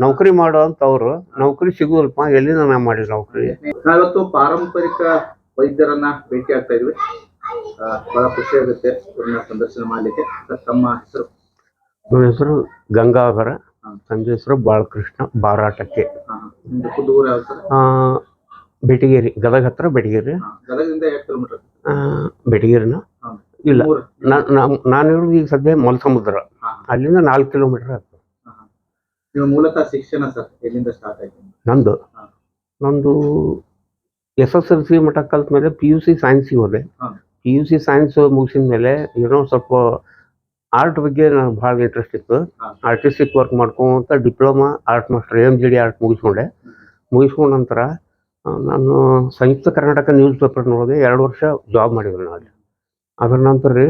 ನೌಕರಿ ಮಾಡುವಂತವ್ರು ನೌಕರಿ ಸಿಗುವಲ್ಪ ಎಲ್ಲಿಂದ ನಾ ಮಾಡಿ ನೌಕರಿ? ನಾವಿವತ್ತು ಪಾರಂಪರಿಕ ವೈದ್ಯರನ್ನ ಭೇಟಿ ಆಗ್ತಾ ಇದ್ವಿ. ಆ, ಬಹಳ ಖುಷಿ ಆಗುತ್ತೆ ಸಂದರ್ಶನ ಮಾಡ್ಲಿಕ್ಕೆ. ಸರ್, ತಮ್ಮ ಹೆಸರು? ನನ್ನ ಹೆಸರು ಗಂಗಾಧರ ತಂದೆ ಹೆಸರು ಬಾಳಕೃಷ್ಣ ಬಾರಾಟಕ್ಕೆ. ಹಾ, ನಿಮ್ದು ಖುದ್ದು ಊರು ಯಾವ್ದು ಸರ್? ಆ, ಬೆಟಗೇರಿ ಗದಗ ಹತ್ರ ಬೆಟಗೇರಿ. ಹಾ, ಗದಗದಿಂದ ಎಷ್ಟು ಕಿಲೋಮೀಟರ್? ಆ, ಬೆಟಗೇರಿನ. ಇಲ್ಲ ಊರು? ನಾ- ನಾ- ನಾನು ಹೇಳುದು ಈಗ ಸದ್ಯ ಮಲ್ಸಮುದ್ರ. ಅಲ್ಲಿಂದ ನಾಲ್ಕು ಕಿಲೋಮೀಟರ್ ಆಗ್ತದೆ. ನೀವು ಮೂಲತಃ ಶಿಕ್ಷಣ ಸರ್ ಎಲ್ಲಿಂದ ಸ್ಟಾರ್ಟ್ ಆಯ್ತು? ನಂದು. ನಂದು ಎಸ್ ಎಸ್ ಎಲ್ ಸಿ ಮಟ್ಟ ಕಲ್ತ ಮೇಲೆ ಪಿ ಯು ಸಿ ಸೈನ್ಸಿಗೆ ಹೋದೆ. ಪಿ ಯು ಸಿ ಸೈನ್ಸ್ ಮುಗಿಸಿದ ಮೇಲೆ ಏನೋ ಸ್ವಲ್ಪ ಆರ್ಟ್ ಬಗ್ಗೆ ನನಗೆ ಭಾಳ ಇಂಟ್ರೆಸ್ಟ್ ಇತ್ತು. ಆರ್ಟಿಸ್ಟಿಕ್ ವರ್ಕ್ ಮಾಡ್ಕೊಂತ diploma art master M G D art ಮುಗಿಸ್ಕೊಂಡೆ. ಮುಗಿಸ್ಕೊಂಡ ನಂತರ ನಾನು ಸಂಯುಕ್ತ ಕರ್ನಾಟಕ ನ್ಯೂಸ್ ಪೇಪರ್ನೊಳಗೆ ಎರಡು ವರ್ಷ ಜಾಬ್ ಮಾಡಿದ್ರು ನಾನು ಅದರ ನಂತರ ರೀ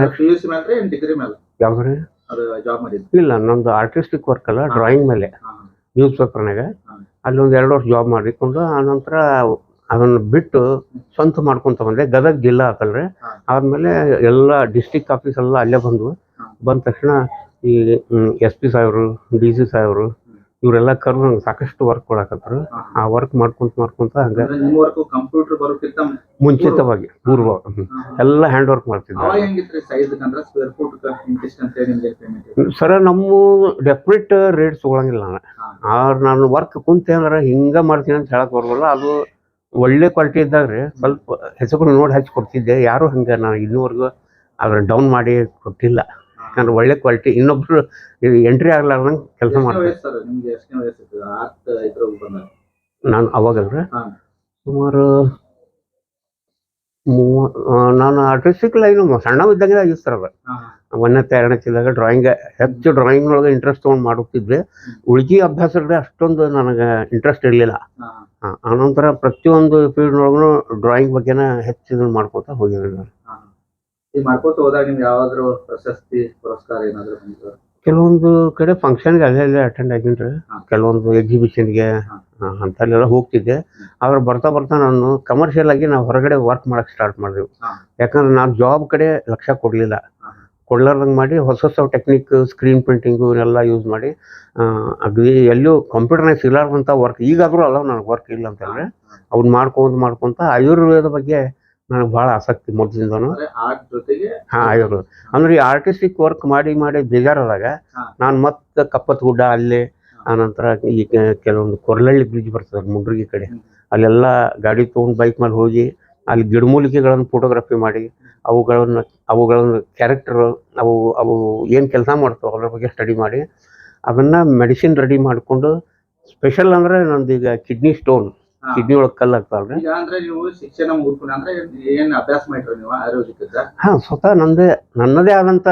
ನೆಕ್ಸ್ಟ್ ಡಿಗ್ರಿ ಮೇಲೆ ಯಾವ್ದು ಅದು ಜಾಬ್ ಮಾಡಿದ್ದು? ಇಲ್ಲ ನಂದು ಆರ್ಟಿಸ್ಟಿಕ್ ವರ್ಕ್ ಅಲ್ಲ ಡ್ರಾಯಿಂಗ್ ಮೇಲೆ. ನ್ಯೂಸ್ ಪೇಪರ್ನಾಗ. ಅಲ್ಲಿ ಒಂದು ಎರಡು ವರ್ಷ ಜಾಬ್ ಮಾಡಿಕೊಂಡು ಆನಂತರ ಅದನ್ನು ಬಿಟ್ಟು ಸ್ವಂತ ಮಾಡ್ಕೊಂತ ಬಂದೆ. ಗದಗ ಜಿಲ್ಲಾ ಹಾಕಲ್ರಿ. ಆದ್ಮೇಲೆ ಎಲ್ಲ ಡಿಸ್ಟಿಕ್ ಆಫೀಸ್ ಎಲ್ಲ ಅಲ್ಲೇ ಬಂದು ಹಾ. ಬಂದ ತಕ್ಷಣ ಈ ಎಸ್ ಪಿ ಸಾಹೇಬ್ರು ಡಿ ಸಿ ಸಾಹೇಬ್ರು ಇವರೆಲ್ಲ ಕರ್ದು ನಂಗೆ ಸಾಕಷ್ಟು ವರ್ಕ್ ಕೊಡಕತ್ರು ಹಾ. ಆ ವರ್ಕ್ ಮಾಡ್ಕೊಂತ ಮಾಡ್ಕೊಂತ ಹಂಗ ಕಂಪ್ಯೂಟರ್ ಬರೋಕ್ಕಿಂತ ಮುಂಚಿತವಾಗಿ ಪೂರ್ವ ಎಲ್ಲ ಹ್ಯಾಂಡ್ ವರ್ಕ್ ಮಾಡ್ತಿದ್ದೆ ಸರ ನಮ್ಮ ಡೆಪ್ರಿಟ್ ರೇಟ್ ತಗೊಳಂಗಿಲ್ಲ ನಾನು. ಆದ್ರೆ ನಾನು ವರ್ಕ್ ಕುಂತೆ ಅಂದ್ರೆ ಹಿಂಗ ಮಾಡ್ತೀನಿ ಅಂತ ಹೇಳಕ್ ಬರೋಲ್ಲ. ಅದು ಒಳ್ಳೆ ಕ್ವಾಲಿಟಿ ಇದ್ದಾಗ ರೀ ಸ್ವಲ್ಪ ಹೆಸರು ನೋಡಿ ಹಚ್ಚಿ ಕೊಡ್ತಿದ್ದೆ. ಯಾರು ಹಂಗೆ ನಾನು ಇನ್ನೂವರೆಗೂ ಅದ್ರ ಡೌನ್ ಮಾಡಿ ಕೊಟ್ಟಿಲ್ಲ. ಯಾಕಂದ್ರೆ ಒಳ್ಳೆ ಕ್ವಾಲಿಟಿ ಇನ್ನೊಬ್ರು ಎಂಟ್ರಿ ಆಗ್ಲಾರ್ದಂಗೆ ಕೆಲಸ ಮಾಡ್ತಾರೆ. ನಾನು ಅವಾಗಲ್ರಿ. ಸುಮಾರು ಮೂವ ನಾನು ಆರ್ಟಿಸ್ಟಿಕ್ ಲೈನು ಸಣ್ಣ ಆಗಿತ್ತು ಸರ್ ಅದು ಒಂದನೇ ಇದ್ದಾಗ ಡ್ರಾಯಿಂಗ್ ಹೆಚ್ಚು ಡ್ರಾಯಿಂಗ್ ಒಳಗೆ ಇಂಟ್ರೆಸ್ಟ್ ತೊಗೊಂಡು ಮಾಡುತ್ತಿದ್ದೆ ಉಳ್ಕಿ ಅಭ್ಯಾಸದಲ್ಲಿ ಅಷ್ಟೊಂದು ನನಗೆ ಇಂಟ್ರೆಸ್ಟ್ ಇರಲಿಲ್ಲ. ಆನಂತರ ಪ್ರತಿಯೊಂದು ಫೀಲ್ಡ್ನೊಳಗೂ ಡ್ರಾಯಿಂಗ್ ಬಗ್ಗೆನ ಹೆಚ್ಚು ಇದನ್ನ ಮಾಡ್ಕೊತಾ ಹೋಗಿದ್ದೀನಿ ನಾನು ಈಗ ಮಾಡ್ಕೋತ ಹೋದಾಗ ನಿಮ್ಗೆ ಯಾವ್ದಾದ್ರು ಪ್ರಶಸ್ತಿ ಪುರಸ್ಕಾರ ಏನಾದ್ರು ಕೆಲವೊಂದು ಕಡೆ ಫಂಕ್ಷನ್ಗೆ ಅಲ್ಲೇ ಅಲ್ಲೇ ಅಟೆಂಡ್ ಆಗಿನ್ರಿ. ಕೆಲವೊಂದು ಎಕ್ಸಿಬಿಷನ್ಗೆ ಗೆ ಅಂತಲ್ಲೆಲ್ಲ ಹೋಗ್ತಿದ್ದೆ. ಆದ್ರೆ ಬರ್ತಾ ಬರ್ತಾ ನಾನು ಕಮರ್ಷಿಯಲ್ ಆಗಿ ನಾವು ಹೊರಗಡೆ ವರ್ಕ್ ಮಾಡಕ್ ಸ್ಟಾರ್ಟ್ ಮಾಡಿದ್ವಿ. ಯಾಕಂದ್ರೆ ನಾನು ಜಾಬ್ ಕಡೆ ಲಕ್ಷ ಕೊಡಲಿಲ್ಲ. ಕೊಡ್ಲಾರ್ದಂಗೆ ಮಾಡಿ ಹೊಸ ಹೊಸ ಟೆಕ್ನಿಕ್ ಸ್ಕ್ರೀನ್ ಪ್ರಿಂಟಿಂಗು ಇವನ್ನೆಲ್ಲ ಯೂಸ್ ಮಾಡಿ ಆ, ಅಗದಿ ಎಲ್ಲೂ ಕಂಪ್ಯೂಟರ್ನಾಗ ಸಿಗ್ಲಾರ್ದಂಥ ವರ್ಕ್ ಈಗಾದರೂ ಅಲ್ಲ ನನಗೆ ವರ್ಕ್ ಇಲ್ಲ ಅಂತಂದ್ರೆ ಅವ್ನು ಮಾಡ್ಕೊಂತ ಮಾಡ್ಕೊಂತ ಆಯುರ್ವೇದ ಬಗ್ಗೆ ನನಗೆ ಭಾಳ ಆಸಕ್ತಿ ಮೊದಲಿಂದನು ಹಾ ಇವರು ಅಂದ್ರೆ ಈ ಆರ್ಟಿಸ್ಟಿಕ್ ವರ್ಕ್ ಮಾಡಿ ಮಾಡಿ ಬೇಜಾರಾದಾಗ. ನಾನು ಮತ್ತೆ ಕಪ್ಪತ್ ಗುಡ್ಡ ಅಲ್ಲಿ ಆನಂತರ ಈ ಕೆಲವೊಂದು ಕೊರ್ಲಳ್ಳಿ ಬ್ರಿಡ್ಜ್ ಬರ್ತದೆ ಮುಂಡ್ರಿಗೆ ಕಡೆ. ಅಲ್ಲೆಲ್ಲ ಗಾಡಿ ತೊಗೊಂಡು ಬೈಕ್ ಮೇಲೆ ಹೋಗಿ ಅಲ್ಲಿ ಗಿಡಮೂಲಿಕೆಗಳನ್ನು ಫೋಟೋಗ್ರಫಿ ಮಾಡಿ ಅವುಗಳನ್ನು ಅವುಗಳನ್ನು ಕ್ಯಾರೆಕ್ಟರ್ ಅವು ಅವು ಏನು ಕೆಲಸ ಮಾಡ್ತಾವೆ ಅದ್ರ ಬಗ್ಗೆ ಸ್ಟಡಿ ಮಾಡಿ ಅದನ್ನ ಮೆಡಿಸಿನ್ ರೆಡಿ ಮಾಡಿಕೊಂಡು ಸ್ಪೆಷಲ್ ಅಂದ್ರೆ ನಂದು ಈಗ ಕಿಡ್ನಿ ಸ್ಟೋನ್. ಕಿಡ್ನಿ ಒಳಗೆ ಕಲ್ಲು ಆಗ್ತಾವ್ರಿ ಈಗ ಅಂದ್ರೆ ನೀವು ಶಿಕ್ಷಣ ಮುಗಿಸ್ಕೊಂಡು ಅಂದ್ರೆ ಏನ್ ಅಭ್ಯಾಸ ಮಾಡಿರಿ ನೀವು ಹಾ ಸ್ವತಃ ನಂದೇ ನನ್ನದೇ ಆದಂತ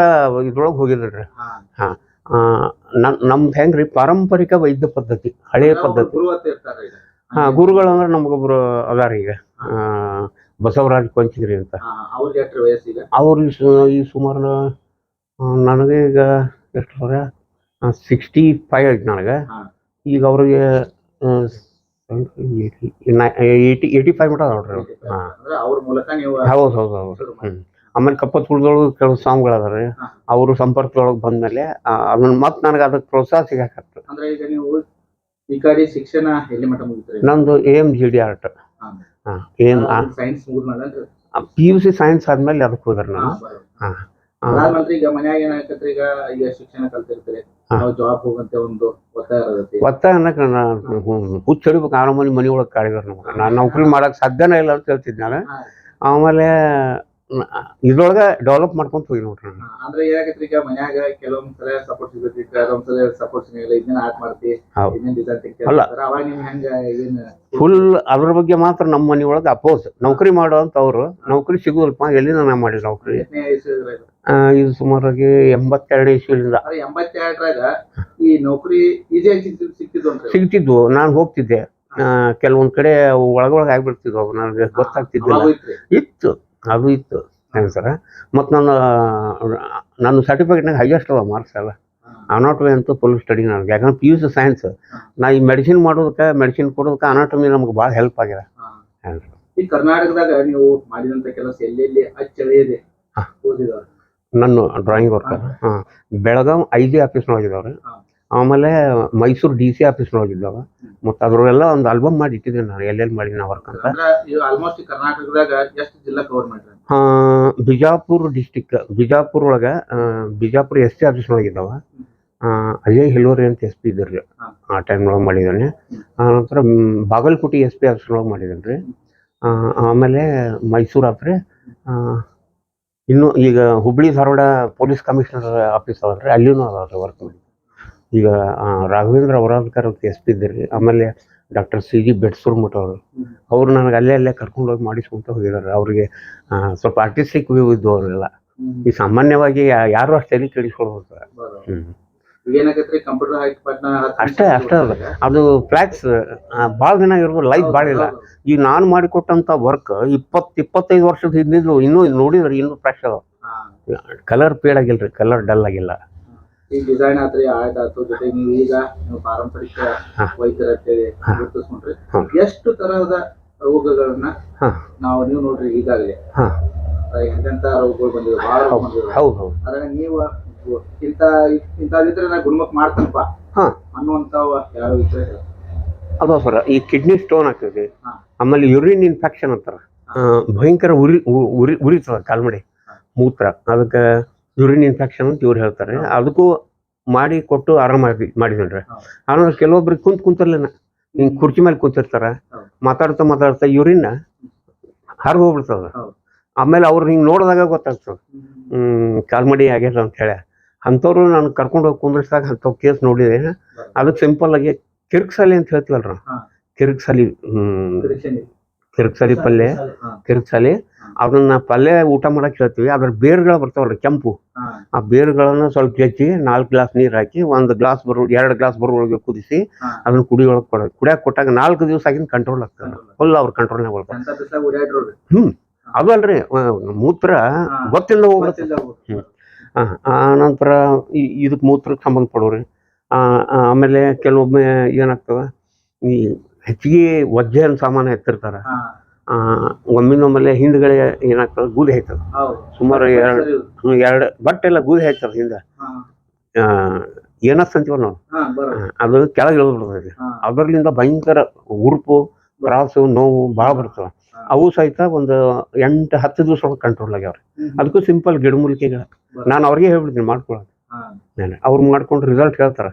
ಇದ್ರೊಳಗೆ ಹೋಗಿದ್ರಿ ಹಾ. ನಮ್ದು ಹೆಂಗ್ರಿ ಪಾರಂಪರಿಕ ವೈದ್ಯ ಪದ್ಧತಿ ಹಳೆಯ ಪದ್ಧತಿ. ಹಾ ಗುರುಗಳು ಅಂದ್ರೆ ನಮಗೊಬ್ರು ಅದಾರ ಈಗ. ಬಸವರಾಜ್ ಕೊಂಚಿಗ್ರಿ ಅಂತ. ಅವ್ರ ಈ ಸುಮಾರು ನನಗೆ ಈಗ ಎಷ್ಟು ಸಿಕ್ಸ್ಟಿ ಫೈವ್ ಐತಿ ನನಗೆ. ಈಗ ಅವ್ರಿಗೆ ಏಯ್ಟಿ ಏಯ್ಟಿ ಫೈವ್ ಮಟ ನೋಡ್ರಿ ಅವ್ರು. ಹಾಂ. ಅಂದ್ರೆ ಅವ್ರ ಮೂಲಕ ನೀವು ಹೌದು ಹೌದು ಹೌದು. ಹ್ಞೂ ಆಮೇಲೆ ಕಪ್ಪತ್ ಕುಳದೊಳಗೆ ಕೆಲವು ಸಾಂಗ್ಗಳು ಅದಾರೆ ಹಾ. ಅವರು ಸಂಪರ್ಕದೊಳಗೆ ಬಂದ್ಮೇಲೆ ಅದನ್ನ ಮತ್ತೆ ನನಗೆ ಅದಕ್ಕೆ ಪ್ರೋತ್ಸಾಹ ಸಿಗಾಕತ್ತು ಅಂದ್ರೆ ಈಗ ನೀವು ಈ ಕಡೆ ಶಿಕ್ಷಣ ಎಲ್ಲಿ ಮಟ್ಟ ನಂದು A M G D art ಹಾ. ಎಂ ಸೈನ್ಸ್ ಮುಗಿದ್ಮೇಲೆ ಪಿ ಯು ಸಿ ಸೈನ್ಸ್ ಆದ್ಮೇಲೆ ಅದಕ್ಕೆ ಹೋದ್ರೆ ನಾನು. ಹಾ. ಅದಾದ್ಮೇಲೆ ಈಗ ಮನ್ಯಾಗ ಏನಾಗತ್ರಿ ಈಗ ಈಗ ಶಿಕ್ಷಣ ಕಲ್ತಿರ್ತೀರಿ. ನಾವು ಜಾಬ್ ಹೋಗಂತೆ ಒಂದು ಒತ್ತಾಯ ಇರತೈತಿ. ಒತ್ತ ಅನ್ನಕ್ಕೆ ಹುಚ್ಚ ಹಿಡಿಬೇಕು ಆರು ಮನೆ ಮನೆ ಒಳಗೆ ಕಾಡಿದ್ರು ನಮ್ಗೆ. ನಾನು ನೌಕರಿ ಮಾಡಕ್ ಸಾಧ್ಯನೇ ಇಲ್ಲ ಅಂತ ಹೇಳ್ತಿದ್ನ ನಾನು. ಆಮೇಲೆ ಇದ್ರೊಳಗ ಡೆವಲಪ್ ಮಾಡ್ಕೊಂತ ಹೋಗಿ ನೋಡ್ರಿ ನಾನು. ಅಂದ್ರೆ ಏನಾಗತ್ರಿ ಈಗ ಮನ್ಯಾಗ ಕೆಲವೊಂದ್ ಸಲ ಸಪೋರ್ಟ್ ಸಿಗತ್ರಿ ಕೆಲವೊಂದ್ ಸಲ ಸಪೋರ್ಟ್ ಸಿಗಲ್ಲ ಇದನ್ನ ಆರ್ಟ್ ಮಾಡ್ತಿ. ಇದನ್ನ ಡಿಸೈನ್ ಅಲ್ಲ. ಅವಾಗ ನಿಮ್ ಹೆಂಗ ಏನ್ ಫುಲ್ ಅದ್ರ ಬಗ್ಗೆ ಮಾತ್ರ ನಮ್ಮ ಮನೆ ಒಳಗೆ ಅಪೋಸ್ ನೌಕರಿ ಮಾಡೋ ಅಂತ ಅವ್ರು ನೌಕರಿ ಸಿಗುದಲ್ಪ ಎಲ್ಲಿಂದ ನಾ ಮಾಡಿ ನೌಕರಿ? ಇದು ಸುಮಾರಾಗಿ ಎಂಬತ್ತೆರಡು ಇಸ್ವಿಲಿಂದ. ಎಂಬತ್ತೆರಡರಾಗ ಈ ನೌಕರಿ ಸಿಗ್ತಿದ್ವು ನಾನು ಹೋಗ್ತಿದ್ದೆ. ಕೆಲವೊಂದು ಕಡೆ ಒಳಗೊಳಗೆ ಆಗ್ಬಿಡ್ತಿದ್ವು ಅವು ನನಗೆ ಗೊತ್ತಾಗ್ತಿದ್ದೆ ಇತ್ತು. ಅದು ಇತ್ತು. ಸರ? ಮತ್ತು ನನ್ನ ನನ್ನ ಸರ್ಟಿಫಿಕೇಟ್ನಾಗ ಹೈಯೆಸ್ಟ್ ಅಲ್ಲ ಮಾರ್ಕ್ಸ್ ಎಲ್ಲ. ಅನಾಟಮಿ ಅಂತೂ ಫುಲ್ ಸ್ಟಡಿ ನನಗೆ. ಯಾಕಂದ್ರೆ ಪಿ ಯು ಸಿ ಸೈನ್ಸ್ ನಾ ಈ ಮೆಡಿಸಿನ್ ಮಾಡೋದಕ್ಕೆ ಮೆಡಿಸಿನ್ ಕೊಡೋದಕ್ಕೆ ಅನಾಟಮಿ ನಮ್ಗೆ ಭಾಳ ಹೆಲ್ಪ್ ಆಗಿದೆ ಈ ಕರ್ನಾಟಕದಾಗ ನೀವು ಮಾಡಿದಂತ ಕೆಲಸ ಎಲ್ಲೆಲ್ಲಿ ಅಚ್ಚಳಿಯದೆ ಹಾ. ನನ್ನ ಡ್ರಾಯಿಂಗ್ ವರ್ಕ್ ಹಾಂ. ಬೆಳಗಾವ್ ಐ ಜಿ ಆಫೀಸ್ನೊಳಗಿದವ್ರಿ ಹಾ. ಆಮೇಲೆ ಮೈಸೂರು ಡಿ ಸಿ ಆಫೀಸ್ನೊಳಗಿದ್ದಾವ ಮತ್ತು ಅದ್ರೆಲ್ಲ ಒಂದು ಆಲ್ಬಮ್ ಮಾಡಿ ಇಟ್ಟಿದ್ದೀನಿ ನಾನು ಎಲ್ಲೆಲ್ಲಿ ಮಾಡಿ ನಾ ವರ್ಕ್ ಅಂತ. ಆಲ್ಮೋಸ್ಟ್ ಕರ್ನಾಟಕದಾಗ ಎಷ್ಟು ಜಿಲ್ಲಾ ಕವರ್ ಮಾಡ್ರಿ ಬಿಜಾಪುರ ಡಿಸ್ಟಿಕ್ ಬಿಜಾಪುರ ಒಳಗೆ ಬಿಜಾಪುರ ಎಸ್ ಟಿ ಆಫೀಸ್ನೊಳಗಿದ್ದಾವ ಅಜಯ್ ಹಿಲೋರಿ ಅಂತ ಎಸ್ ಪಿ ಇದ್ರಿ ರೀ ಆ ಟೈಮ್ನೊಳಗೆ ಮಾಡಿದ್ದಾನೆ ಆನಂತರ ಬಾಗಲಕೋಟೆ ಎಸ್ ಪಿ ಆಫೀಸ್ನೊಳಗೆ ಮಾಡಿದ್ದಾನೆ ರೀ ಆಮೇಲೆ ಮೈಸೂರು ಆಫ್ರೆ ಇನ್ನು ಈಗ Hubli Dharwad police commissioner office ಅವಲ್ರಿ ಅಲ್ಲಿನೂ ಅದಾವ್ರಿ ವರ್ಕ್ ಮಾಡಿ ಈಗ ರಾಘವೇಂದ್ರ ಅವರಾಧಕರ್ ಅಂತ ಎಸ್ ಪಿ ಇದ್ದೀರಿ ಆಮೇಲೆ ಡಾಕ್ಟರ್ ಸಿ ಜಿ ಬೆಟ್ಸೂರ್ಮಠ ಅವರು. ಅವ್ರು ನನಗೆ ಅಲ್ಲೇ ಅಲ್ಲೇ ಕರ್ಕೊಂಡು ಹೋಗಿ ಮಾಡಿಸ್ಕೊಂತ ಹೋಗಿದ್ದಾರೆ ಅವ್ರಿಗೆ ಸ್ವಲ್ಪ ಆರ್ಟಿಸ್ಟಿಕ್ ವ್ಯೂ ಇದ್ದು ಅವರೆಲ್ಲ. ಈ ಸಾಮಾನ್ಯವಾಗಿ ಯಾರು ಅಷ್ಟು ತಲೆ ಕೆಡಿಸ್ಕೊಳ್ಬೇಕು ಹ್ಮ್. ಅಷ್ಟೇ ಅಷ್ಟೇ ಅದು. ಅದು ಫ್ಲಾಕ್ಸ್ ಭಾಳ ದಿನ ಇರ್ಬೋದು ಲೈಫ್ ಭಾಳ ಇಲ್ಲ. ಈಗ ನಾನು ಮಾಡಿಕೊಟ್ಟಂಥ ವರ್ಕ್ ಇಪ್ಪತ್ತು ಇಪ್ಪತ್ತೈದು ವರ್ಷದ ಹಿಂದಿದ್ದು ಇನ್ನೂ ನೋಡಿದ್ರೆ ಇನ್ನೂ ಫ್ರೆಶ್ ಅದ ಕಲರ್ ಪೇಡ್ ಆಗಿಲ್ಲ ರೀ ಕಲರ್ ಡಲ್ ಆಗಿಲ್ಲ. ಈ ಡಿಸೈನ್ ಆತ್ರಿ ಆಯ್ತ್ ಆತು ಜೊತೆಗೆ ನೀವು ಈಗ ನೀವು ಪಾರಂಪರಿಕ. ವೈದ್ಯರ ಅಂತೇಳಿ ಗುರುತಿಸ್ಕೊಂಡ್ರಿ. ಎಷ್ಟು ತರಹದ ರೋಗಗಳನ್ನ ನಾವು ನೀವು ನೋಡ್ರಿ ಈಗಾಗಲೇ. ಎಂತೆಂತ ರೋಗಗಳು ಬಂದಿವೆ ಬಹಳ ರೋಗ ಹೌದು ಹೌದು. ಅದನ್ನ ನೀವು ಇಂತ ಇಂಥದಿದ್ರೆ ನಾ ಗುಣಮುಖ ಮಾಡ್ತೇನಪ್ಪ ಹಾಂ. ಅನ್ನುವಂಥವ ಯಾವ ಇದ್ರೆ ಅದು ಸರ್? ಈ ಕಿಡ್ನಿ ಸ್ಟೋನ್ ಆಗ್ತದೆ ಹಾ. ಆಮೇಲೆ ಯುರಿನ್ ಇನ್ಫೆಕ್ಷನ್ ಅಂತಾರ. ಆ, ಭಯಂಕರ ಉರಿ ಉ- ಉರಿ ಉರಿತದ ಕಾಲ್ಮಡಿ ಹಾ. ಮೂತ್ರ. ಅದಕ್ಕೆ ಯುರಿನ್ ಇನ್ಫೆಕ್ಷನ್ ಅಂತ ಇವ್ರು ಹೇಳ್ತಾರೆ. ಅದಕ್ಕೂ ಮಾಡಿ ಕೊಟ್ಟು ಆರಾಮ್ ಮಾಡಿದ್ದೀನಿ ರೀ. ಹಾ. ಆಮೇಲೆ ಕೆಲವೊಬ್ರಿಗೆ ಕುಂತ್ ಕುಂತರ್ಲೇನ ಹಿಂಗೆ ಕುರ್ಚಿ ಮೇಲೆ ಕುಂತಿರ್ತಾರ. ಹೌದು. ಮಾತಾಡ್ತಾ ಮಾತಾಡ್ತಾ ಯುರಿನ್ ಹರಿದು ಹೋಗ್ಬಿಡ್ತದ. ಹೌದು. ಆಮೇಲೆ ಅವ್ರು ಹಿಂಗೆ ನೋಡಿದಾಗ ಗೊತ್ತಾಗ್ತದೆ. ಹ್ಮ್. ಕಾಲ್ಮಡಿ ಆಗ್ಯದ ಅಂತ ಹೇಳಿ. ಅಂಥವ್ರು ನಾನು ಕರ್ಕೊಂಡು ಹೋಗಿ ಕುಂದ್ರಿಸಿದಾಗ ಅಂಥವ್ ಕೇಸ್ ನೋಡಿದೆ. ಅದಕ್ಕೆ ಸಿಂಪಲ್ ಆಗಿ ಕಿರ್ಕ್ಸಲಿ ಅಂತ ಹೇಳ್ತೀವಲ್ರ? ಹಾ. ಕಿರ್ಕ್ಸಲಿ ಕಿರ್ಕ್ಸಲಿ. ಪಲ್ಯ. ಕಿರ್ಕ್ಸಲಿ ಅದನ್ನ ಪಲ್ಯ ಊಟ ಮಾಡಕ್ ಹೇಳ್ತೀವಿ. ಅದ್ರ ಬೇರುಗಳು ಬರ್ತಾವಲ್ರಿ ಕೆಂಪು? ಆ ಬೇರುಗಳನ್ನು ಸ್ವಲ್ಪ ಹೆಚ್ಚಿ ನಾಲ್ಕು ಗ್ಲಾಸ್ ನೀರು ಹಾಕಿ ಒಂದು ಗ್ಲಾಸ್ ಬರೋ ಎರಡು ಗ್ಲಾಸ್ ಬರೋಳಗೆ ಕುದಿಸಿ. ಅದನ್ನ ಕುಡಿಯೊಳಗೆ ಕೊಡೋದು ಕುಡಿಯಕ್ಕೆ ಕೊಟ್ಟಾಗ ನಾಲ್ಕು ದಿವಸ ಆಗಿನ ಕಂಟ್ರೋಲ್ ಆಗ್ತದೆ. ಫುಲ್ ಅವ್ರ ಕಂಟ್ರೋಲ್ನಾಗ ಒಳಗೆ ಹ್ಞೂ ಅದಲ್ರಿ ಮೂತ್ರ. ಗೊತ್ತಿಲ್ಲ ಹೋಗ್ಬಿಡುತ್ತೆ. ಆ, ಆ ನಂತರ ಈ- ಇದಕ್ಕೆ ಮೂತ್ರಕ್ಕೆ ಸಂಬಂಧಪಡೋರಿ. ಆಮೇಲೆ ಕೆಲವೊಮ್ಮೆ ಏನಾಗ್ತದೆ ಈ ಹೆಚ್ಚಿಗೆ ವಜ್ಜೆನ ಸಾಮಾನು ಎತ್ತಿರ್ತಾರೆ. ಆ, ಒಮ್ಮಿನೊಮ್ಮೆಲೆ ಹಿಂದ್ಗಡೆ ಏನಾಗ್ತದೆ ಗೂದಿ ಹಾಯ್ತದೆ. ಸುಮಾರು ಎರಡು ಎರಡು ಬಟ್ಟೆಲ್ಲ ಗೂದಿ ಹಾಯ್ತದೆ ಹಿಂದೆ. ಆ, ಏನಸ್ ಅಂತೀವಲ್ಲ ನಾವು? ಅದು ಕೆಳಗೆ ಇಳಿದ್ಬಿಡ್ತದೆ. ಹಾ. ಅದರಿಂದ ಭಯಂಕರ ಉರುಪು ತ್ರಾಸು ನೋವು ಭಾಳ ಬರ್ತವೆ ಅವು ಸಹಿತ ಒಂದು ಎಂಟು ಹತ್ತು ದಿವಸ ಒಳಗೆ ಕಂಟ್ರೋಲ್ ಆಗ್ಯಾವ್ರಿ. ಅದಕ್ಕೂ ಸಿಂಪಲ್ ಗಿಡಮೂಲಿಕೆಗಳು. ನಾನು ಅವ್ರಿಗೆ ಹೇಳ್ಬಿಡ್ತೀನಿ ಮಾಡ್ಕೊಳ್ಳೋದು ಅವ್ರು ಮಾಡ್ಕೊಂಡು ರಿಸಲ್ಟ್ ಹೇಳ್ತಾರೆ.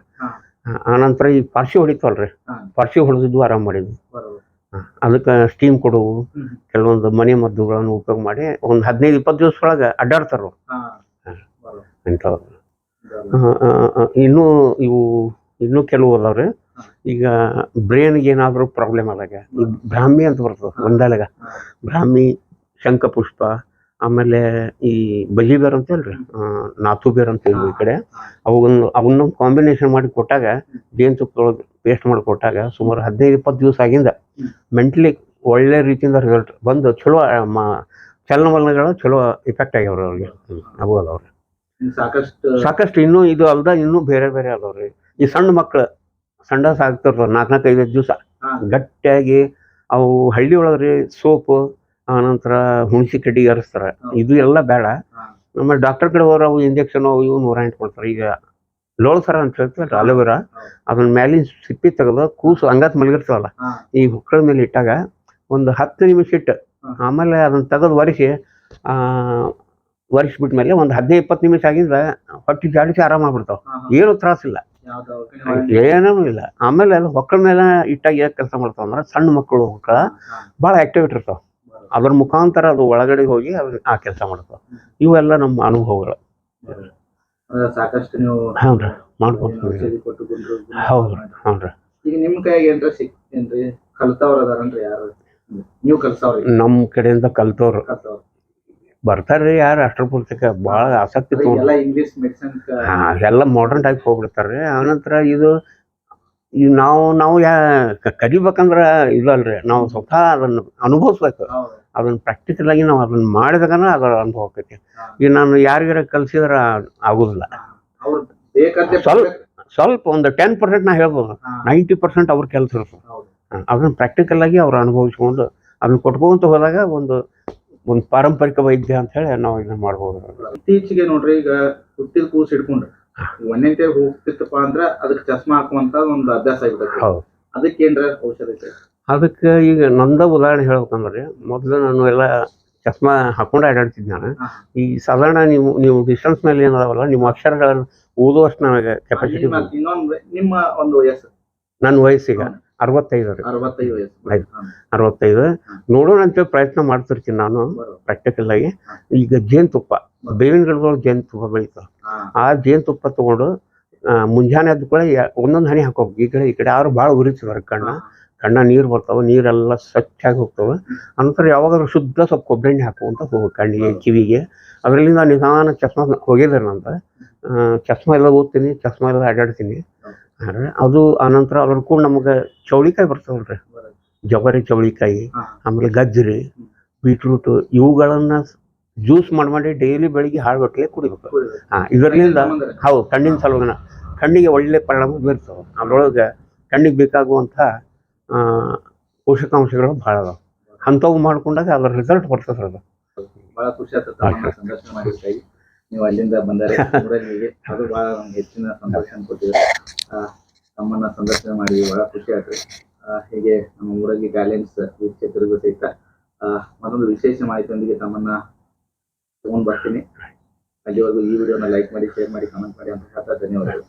ಆನಂತರ ಈ ಪಾರ್ಸಿ ಹೊಡಿತಾವಲ್ರಿ. ಪಾರ್ಸಿ ಹೊಡೆದಿದ್ದು ಆರಾಮ್ ಮಾಡಿದ್ವಿ. ಅದಕ್ಕೆ ಸ್ಟೀಮ್ ಕೊಡುವು. ಕೆಲವೊಂದು ಮನೆ ಮದ್ದುಗಳನ್ನು ಉಪಯೋಗ ಮಾಡಿ ಒಂದು ಹದಿನೈದು ಇಪ್ಪತ್ತು ದಿವಸ ಒಳಗೆ ಅಡ್ಡಾಡ್ತಾರ. ಇಂಥವ್ರು ಇನ್ನೂ ಇವು ಇನ್ನೂ ಕೆಲವು ಅದಾವ್ರಿ. ಈಗ ಬ್ರೇನ್ಗೆ ಏನಾದರೂ ಪ್ರಾಬ್ಲಮ್ ಆದಾಗ ಈ ಬ್ರಾಹ್ಮಿ ಅಂತ ಬರ್ತದೆ ಒಂದೆಲಗ. ಬ್ರಾಹ್ಮಿ ಶಂಖಪುಷ್ಪ ಆಮೇಲೆ ಈ ಬಲಿಬೇರ್ ಅಂತ ಹೇಳ್ರಿ ನಾಥುಬೇರ್ ಅಂತ ಹೇಳಿ ಈ ಕಡೆ. ಅವನ್ನ ಅವನ್ನ ಕಾಂಬಿನೇಷನ್ ಮಾಡಿ ಕೊಟ್ಟಾಗ ಜೇನುತುಪ್ಪದೊಳಗೆ ಪೇಸ್ಟ್ ಮಾಡಿ ಕೊಟ್ಟಾಗ ಸುಮಾರು ಹದಿನೈದು ಇಪ್ಪತ್ತು ದಿವಸ ಆಗಿಂದ ಮೆಂಟಲಿ ಒಳ್ಳೆ ರೀತಿಯಿಂದ ರಿಸಲ್ಟ್ ಬಂದು ಚಲೋ ಮಾ ಚಲನವಲನಗಳು ಚಲೋ ಇಫೆಕ್ಟ್ ಆಗ್ಯಾವ್ರಿ ಅವ್ರಿಗೆ. ಅವಾಗ ಅವು ಅದಾವ್ರಿ. ಸಾಕಷ್ಟು ಸಾಕಷ್ಟು ಇನ್ನೂ ಇದು ಅಲ್ದ ಇನ್ನೂ ಬೇರೆ ಬೇರೆ ಅದಾವ್ರಿ. ಈ ಸಣ್ಣ ಮಕ್ಳು ಸಣ್ಣ ಆಗ್ತಿರ್ತವೆ ನಾಲ್ಕು ನಾಲ್ಕು ಐದೈದು ದಿವಸ. ಗಟ್ಟಿಯಾಗಿ ಅವು ಹಳ್ಳಿ ಒಳಗ್ರಿ ಸೋಪು ಆನಂತರ ಹುಣಸಿ ಕಡ್ಡಿ ಹರಿಸ್ತಾರ ಇದು ಎಲ್ಲ ಬೇಡ. ನಮ್ಮ ಆಮೇಲೆ ಡಾಕ್ಟರ್ ಕಡೆ ಹೋದ್ರೆ ಅವು ಇಂಜೆಕ್ಷನ್ ಅವು ಇವು ನೂರ ಎಂಟು ಕೊಡ್ತಾರೆ. ಈಗ ಲೋಳ್ಸರ ಅಂತ ಹೇಳ್ತಾರೆ ಅಲೋವೆರಾ. ಅದನ್ನ ಮೇಲಿನ ಸಿಪ್ಪಿ ತೆಗೆದು ಕೂಸು ಹಂಗಾತ್ ಮಲಗಿರ್ತಾವಲ್ಲ. ಈ ಹುಕ್ಕಳ ಮೇಲೆ ಇಟ್ಟಾಗ ಒಂದು ಹತ್ತು ನಿಮಿಷ ಇಟ್ಟು ಆಮೇಲೆ ಅದನ್ನ ತೆಗೆದು ಒರೆಸಿ ಆ ಮೇಲೆ ಒಂದು ಹದಿನೈದು ಇಪ್ಪತ್ತು ನಿಮಿಷ ಆಗಿಂದ ಹೊಟ್ಟೆ ಜಾಡಿಸಿ ಆರಾಮಾಗ್ಬಿಡ್ತಾವ. ಏನು ತ್ರಾಸಿಲ್ಲ. ಏನೂ ಇಲ್ಲ. ಆಮೇಲೆ ಎಲ್ಲ ಹೊಕ್ಕಳ ಮೇಲೆ ಇಟ್ಟಾಗಿ ಯಾಕೆ ಕೆಲಸ ಮಾಡ್ತಾವ ಅಂದ್ರೆ ಸಣ್ಣ ಮಕ್ಕಳು ಹೊಕ್ಕಳ ಬಹಳ ಭಾಳ ಆಕ್ಟಿವೇಟ್ ಇರ್ತಾವ. ಅದ್ರ ಮುಖಾಂತರ ಅದು ಒಳಗಡೆ ಹೋಗಿ ಅದು ಆ ಕೆಲಸ ಮಾಡ್ತಾವ. ಇವೆಲ್ಲ ನಮ್ಮ ಅನುಭವಗಳು. ಸಾಕಷ್ಟು ನೀವು ಹ್ಞೂ ರೀ ಮಾಡ್ಕೊತೀವಿ ಔಷಧಿ ಕೊಟ್ಟು ಗುಂಡ್ರು ಗುಂಡ್ರು ಹೌದು. ಮಾಡಿ. ಈಗ ನಿಮ್ ಕೈಯಾಗ ಏನ್ರ? ಸಿಗ್ತೇನ್ರಿ ಕಲ್ತವ್ರ ಅದಾರನ್ರಿ ಯಾರು? ನೀವು ನಮ್ಮ ಕಡೆಯಿಂದ ಕಲ್ತವ್ರ. ಬರ್ತಾರ್ರಿ ಯಾರು ಅಷ್ಟ್ರ ಪೂರ್ತಕ ಭಾಳ ಆಸಕ್ತಿ ಇಂಗ್ಲಿಷ್ ಮೆಡಿಸಿನ್ ಹಾ ಎಲ್ಲ ಮಾಡರ್ನ್ ಟೈಪ್ ಹೋಗ್ಬಿಡ್ತಾರೆ ಆನಂತರ ಇದು ನಾವು ನಾವು ಯಾ ಕಲಿಬೇಕಂದ್ರೆ ಇದಲ್ರಿ ನಾವು ಸ್ವತಃ ಅದನ್ನು ಅನುಭವಿಸ್ಬೇಕು. ಅದನ್ನು ಪ್ರಾಕ್ಟಿಕಲ್ ಆಗಿ ನಾವು ಅದನ್ನ ಮಾಡಿದಾಗನ ಅದರ ಅನುಭವ ಆಕೈತಿ. ಈಗ ನಾನು ಯಾರಿಗಾರ ಕಲ್ಸಿದ್ರ ಆಗುದಿಲ್ಲ. ಸ್ವಲ್ಪ ಸ್ವಲ್ಪ ಒಂದು ಟೆನ್ ಪರ್ಸೆಂಟ್ ನಾ ಹೇಳ್ಬೋದು. ನೈಂಟಿ ಪರ್ಸೆಂಟ್ ಅವ್ರ ಕೆಲಸ ಇರ್ತದೆ ಅದನ್ನ ಪ್ರಾಕ್ಟಿಕಲ್ ಆಗಿ ಅವ್ರು ಅನುಭವಿಸ್ಕೊಂಡು ಅದನ್ನ ಕೊಟ್ಕೊಂತ ಹೋದಾಗ ಒಂದು ಒಂದು ಪಾರಂಪರಿಕ ವೈದ್ಯ ಅಂತ ಹೇಳಿ ನಾವು ಇದನ್ನ ಮಾಡಬಹುದು ಇತ್ತೀಚೆಗೆ ನೋಡ್ರಿ ಈಗ ಹುಟ್ಟಿದ ಕೂಸ್ ಹಿಡ್ಕೊಂಡ್ರಿ ಒಂದೇ ಹೋಗ್ತಿತ್ತಪ್ಪ ಅಂದ್ರ ಅದಕ್ಕೆ ಚಸ್ಮಾ ಹಾಕುವಂತ ಒಂದು ಅಭ್ಯಾಸ ಆಗಿಬಿಡುತ್ತೆ ಹೌದು. ಅದಕ್ಕೆ ಏನ್ರ ಔಷಧ ಐತೆ? ಅದಕ್ಕೆ ಈಗ ನಂದ ಉದಾಹರಣೆ ಹೇಳ್ಬೇಕಂದ್ರೆ ಮೊದಲು ನಾನು ಎಲ್ಲ ಚಸ್ಮಾ ಹಾಕೊಂಡು ಅಡ್ಡಾಡ್ತಿದ್ದೆ ನಾನು. ಈ ಸಾಧಾರಣ ನೀವು ನೀವು ಡಿಸ್ಟೆನ್ಸ್ ಮೇಲೆ ಏನಾದವಲ್ಲ ನಿಮ್ಮ ಅಕ್ಷರಗಳನ್ನು ಓದುವಷ್ಟು ನನಗೆ ಕೆಪಾಸಿಟಿ ನಿಮ್ಮ ಇನ್ನೊಂದು ನಿಮ್ಮ ಒಂದು ವಯಸ್ಸು. ನನ್ನ ವಯಸ್ಸಿಗೆ. ಅರವತ್ತೈದು ರೀ. ಅರವತ್ತೈದು ನೋಡೋಣ ಅಂತೇಳಿ ಪ್ರಯತ್ನ ಮಾಡ್ತಿರ್ತೀನಿ ನಾನು. ಪ್ರಾಕ್ಟಿಕಲ್ ಆಗಿ. ಈಗ ಜೇನುತುಪ್ಪ. ಬೇವಿನ ಗಿಡಗಳು ಜೇನುತುಪ್ಪ ಬೆಳೀತಾವ ಆ ಜೇನುತುಪ್ಪ ತಗೊಂಡು ಮುಂಜಾನೆ ಎದ್ದ ಕೂಡ ಒಂದೊಂದು ಹನಿ ಹಾಕೋಬೇಕು. ಈ ಕಡೆ ಈ ಕಡೆ ಯಾರು ಭಾಳ ಉರಿತಿದಾರೆ ಕಣ್ಣ. ಕಣ್ಣ ನೀರು ಬರ್ತಾವೆ ನೀರೆಲ್ಲ ಸ್ವಚ್ಛಾಗಿ ಹೋಗ್ತವೆ. ಅನಂತರ ಯಾವಾಗಾದ್ರೂ ಶುದ್ಧ ಸ್ವಲ್ಪ ಕೊಬ್ಬರಿ ಎಣ್ಣೆ ಹಾಕುವಂತ ಹೋಗ್ಬೇಕು ಕಣ್ಣಿಗೆ ಕಿವಿಗೆ. ಅದರಿಂದ ನಿಧಾನ ಚಸ್ಮಾ ಹೋಗಿದ್ದಾರೆ ನಂತರ. ಚಸ್ಮಾ ಎಲ್ಲ ಓದ್ತೀನಿ ಚಸ್ಮಾ ಎಲ್ಲ ಅಡ್ಡಾಡ್ತೀನಿ. ಆದ್ರೆ ಅದು ಆನಂತರ ಅದ್ರ ಕೂಡ ನಮಗೆ ಚೌಳಿಕಾಯಿ ಬರ್ತಾವಲ್ರಿ. ಜವಾರಿ ಚೌಳಿಕಾಯಿ ಹಾ, ಆಮೇಲೆ ಗಜ್ಜರಿ ಬೀಟ್ರೂಟ್ ಇವುಗಳನ್ನ ಜ್ಯೂಸ್ ಮಾಡಿ ಮಾಡಿ ಡೈಲಿ ಬೆಳಿಗ್ಗೆ ಹಾಳುಗಟ್ಟಲೆ ಕುಡಿಬೇಕು. ಹಾ ಇದರಿಂದ ಹೌದು ಕಣ್ಣಿನ ಸಲುವನ ಕಣ್ಣಿಗೆ ಒಳ್ಳೆ ಪರಿಣಾಮ ಬೀರ್ತವೆ. ಅದ್ರೊಳಗೆ ಕಣ್ಣಿಗೆ ಬೇಕಾಗುವಂತಹ ಪೋಷಕಾಂಶಗಳು ಭಾಳ ಅದಾವ. ಅಂಥವು ಮಾಡ್ಕೊಂಡಾಗ ಅದ್ರ ರಿಸಲ್ಟ್ ಬರ್ತದೆ ಅದು. ಬಹಳ ಖುಷಿ ಆಗ್ತದೆ ನೀವು ಅಲ್ಲಿಂದ ಬಂದರೆ ಅದು ಬಹಳ ನಮ್ಗೆ ಹೆಚ್ಚಿನ ಸಂತೋಷ ಕೊಟ್ಟಿದೆ ತಮ್ಮನ್ನ ಸಂದರ್ಶನ ಮಾಡಿ ಬಹಳ ಖುಷಿ ಆಯ್ತು ಹೀಗೆ ನಮ್ಮ ಊರಲ್ಲಿ ಗ್ಯಾಲೆನ್ಸ್ ವೀಕ್ಷಕರಿಗೂ ಸಹಿತ ಆ, ಮತ್ತೊಂದು ವಿಶೇಷ ಮಾಹಿತಿಯೊಂದಿಗೆ ತಮ್ಮನ್ನ ತಗೊಂಡ್ ಬರ್ತೀನಿ. ಅಲ್ಲಿವರೆಗೂ ಈ ವಿಡಿಯೋನ ಲೈಕ್ ಮಾಡಿ ಶೇರ್ ಮಾಡಿ ಕಮೆಂಟ್ ಮಾಡಿ ಅಂತ ಹೇಳ್ತಾ ಧನ್ಯವಾದಗಳು.